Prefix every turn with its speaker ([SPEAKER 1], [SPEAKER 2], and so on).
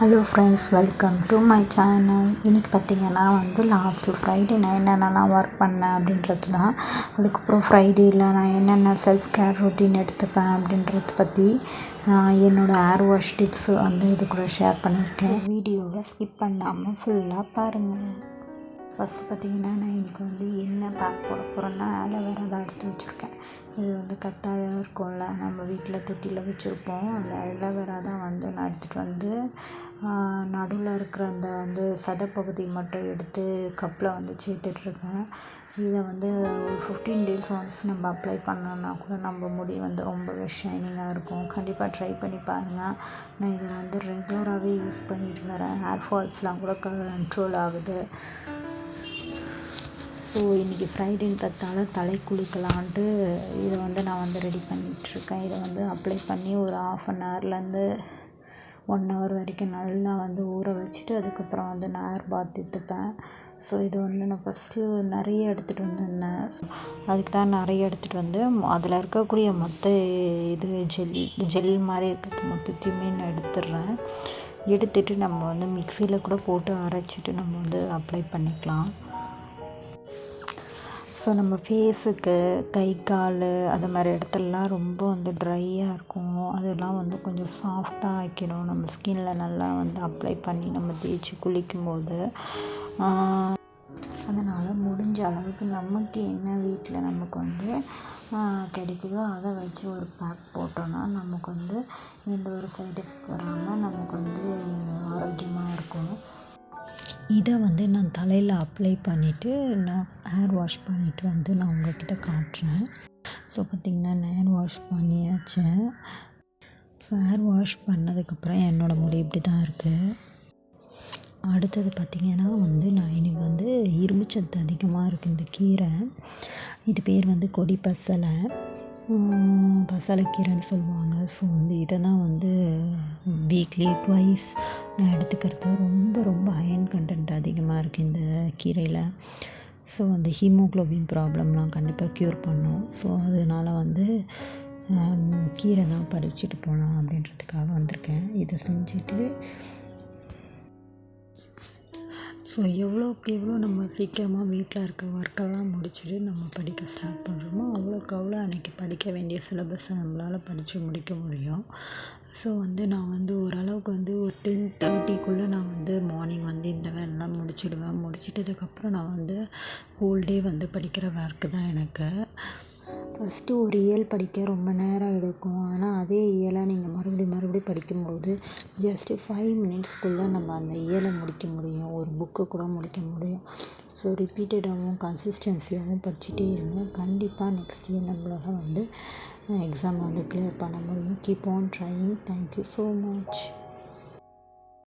[SPEAKER 1] Hello friends welcome to my channel இன்றைக்கி பார்த்திங்கன்னா வந்து லாஸ்ட்டு ஃப்ரைடே நான் என்னென்னலாம் ஒர்க் பண்ணேன் அப்படின்றது தான். அதுக்கப்புறம் ஃப்ரைடேயில் நான் என்னென்ன செல்ஃப் கேர் ரொட்டீன் எடுத்துப்பேன் அப்படின்றத பற்றி என்னோடய ஏர் வாஷ் டிப்ஸ் வந்து இது கூட ஷேர் பண்ணியிருக்கேன். வீடியோவை ஸ்கிப் பண்ணாமல் ஃபுல்லாக பாருங்கள் ஃபஸ்ட்டு பார்த்திங்கன்னா நான் இன்றைக்கி வந்து என்ன பேக் போட போகிறேன்னா ஆலோவேரா தான் எடுத்து வச்சுருக்கேன். இது வந்து கத்தாழை இருக்கும்ல நம்ம வீட்டில் தொட்டியில் வச்சுருப்போம். அந்த அலோவேரா தான் வந்து நான் எடுத்துகிட்டு வந்து நடுவில் இருக்கிற அந்த வந்து சதைப்பகுதி மட்டும் எடுத்து கப்பில் வந்து சேர்த்துட்ருக்கேன் இதை வந்து ஒரு ஃபிஃப்டீன் டேஸ் ஒன்ஸ் நம்ம அப்ளை பண்ணோன்னா கூட நம்ம முடி வந்து ரொம்பவே ஷைனிங்காக இருக்கும். கண்டிப்பாக ட்ரை பண்ணி பாருங்கள் நான் இதை வந்து ரெகுலராகவே யூஸ் பண்ணிட்டு வரேன். ஹேர் ஃபால்ஸ்லாம் கூட கண்ட்ரோல் ஆகுது. ஸோ இன்றைக்கி ஃப்ரைடேன்றதால தலை குளிக்கலான்ட்டு இதை வந்து நான் வந்து ரெடி பண்ணிகிட்ருக்கேன் இதை வந்து அப்ளை பண்ணி ஒரு ஆஃப் அன் ஹவர்லேருந்து ஒன் ஹவர் வரைக்கும் நல்லா வந்து ஊற வச்சுட்டு அதுக்கப்புறம் வந்து நான் ஹேர் பாத் எடுத்துப்பேன். ஸோ இது வந்து நான் ஃபஸ்ட்டு நிறைய எடுத்துகிட்டு வந்திருந்தேன். அதுக்கு தான் நிறைய எடுத்துகிட்டு வந்து அதில் இருக்கக்கூடிய மொத்த இது ஜெல் ஜெல் மாதிரி இருக்கிறது மொத்தத்தையுமே நான் எடுத்துடுறேன். எடுத்துட்டு நம்ம வந்து மிக்சியில் கூட போட்டு அரைச்சிட்டு நம்ம வந்து அப்ளை பண்ணிக்கலாம். ஸோ நம்ம ஃபேஸுக்கு கை கால் அது மாதிரி இடத்துலலாம் ரொம்ப வந்து ட்ரையாக இருக்கும். அதெல்லாம் வந்து கொஞ்சம் சாஃப்டாக ஆக்கிடும் நம்ம ஸ்கின்ல நல்லா வந்து அப்ளை பண்ணி நம்ம தேய்ச்சி குளிக்கும்போது. அதனால் முடிஞ்ச அளவுக்கு நமக்கு என்ன வீட்டில் நமக்கு வந்து கிடைக்குதோ அதை வச்சு ஒரு பேக் போட்டோன்னா நமக்கு வந்து எந்த ஒரு சைட் எஃபெக்ட் வராமல் நமக்கு வந்து ஆரோக்கியமாக இருக்கும். இதை வந்து நான் தலையில் அப்ளை பண்ணிவிட்டு நான் ஹேர் வாஷ் பண்ணிவிட்டு வந்து நான் உங்கள்கிட்ட காட்டுறேன். ஸோ பார்த்திங்கன்னா நான் ஹேர் வாஷ் பண்ணியாச்சு. ஸோ ஹேர் வாஷ் பண்ணதுக்கப்புறம் என்னோடய முடி இப்படி தான் இருக்குது அடுத்தது பார்த்திங்கன்னா வந்து நான் இன்றைக்கி வந்து இரும்புச்சத்து அதிகமாக இருக்குது இந்த கீரை. இது பேர் வந்து கொடி பசலை. பசலைக்கீரைன்னு சொல்லுவாங்க. ஸோ வந்து இதை தான் வந்து வீக்லி ட்வைஸ் நான் எடுத்துக்கிறது ரொம்ப ரொம்ப அயன் கண்டென்ட் அதிகமாக இருக்குது இந்த கீரையில். ஸோ அந்த ஹீமோக்ளோபின் ப்ராப்ளம்லாம் கண்டிப்பாக க்யூர் பண்ணும். ஸோ அதனால் வந்து கீரை தான் பறிச்சுட்டு போகலாம் அப்படின்றதுக்காக வந்திருக்கேன். இதை செஞ்சுட்டு ஸோ எவ்வளோக்கு எவ்வளோ நம்ம சீக்கிரமாக வீட்டில் இருக்க ஒர்க்கெல்லாம் முடிச்சுட்டு நம்ம படிக்க ஸ்டார்ட் பண்ணுறோமோ அவ்வளோக்கு அவ்வளோ அன்றைக்கி படிக்க வேண்டிய சிலபஸை நம்மளால் படித்து முடிக்க முடியும். ஸோ வந்து நான் வந்து ஓரளவுக்கு வந்து ஒரு டென் தேர்ட்டிக்குள்ளே நான் வந்து மார்னிங் வந்து இந்த வேலைலாம் முடிச்சிடுவேன். முடிச்சிட்டதுக்கப்புறம் நான் வந்து ஹோல் டே வந்து படிக்கிற ஒர்க்கு தான் எனக்கு. ஃபஸ்ட்டு ஒரு இயல் படிக்க ரொம்ப நேரம் எடுக்கும். ஆனால் அதே இயலை நீங்கள் மறுபடியும் மறுபடியும் படிக்கும்போது ஜஸ்ட்டு ஃபைவ் மினிட்ஸ்க்குள்ளே நம்ம அந்த இயலை முடிக்க முடியும். ஒரு புக்கு கூட முடிக்க முடியும். ஸோ ரிப்பீட்டடாகவும் கன்சிஸ்டன்சியாகவும் படிச்சுட்டே இருங்க. கண்டிப்பாக நெக்ஸ்ட் இயர் நம்மளால் வந்து எக்ஸாம் வந்து கிளியர் பண்ண முடியும். Keep on trying thank you so much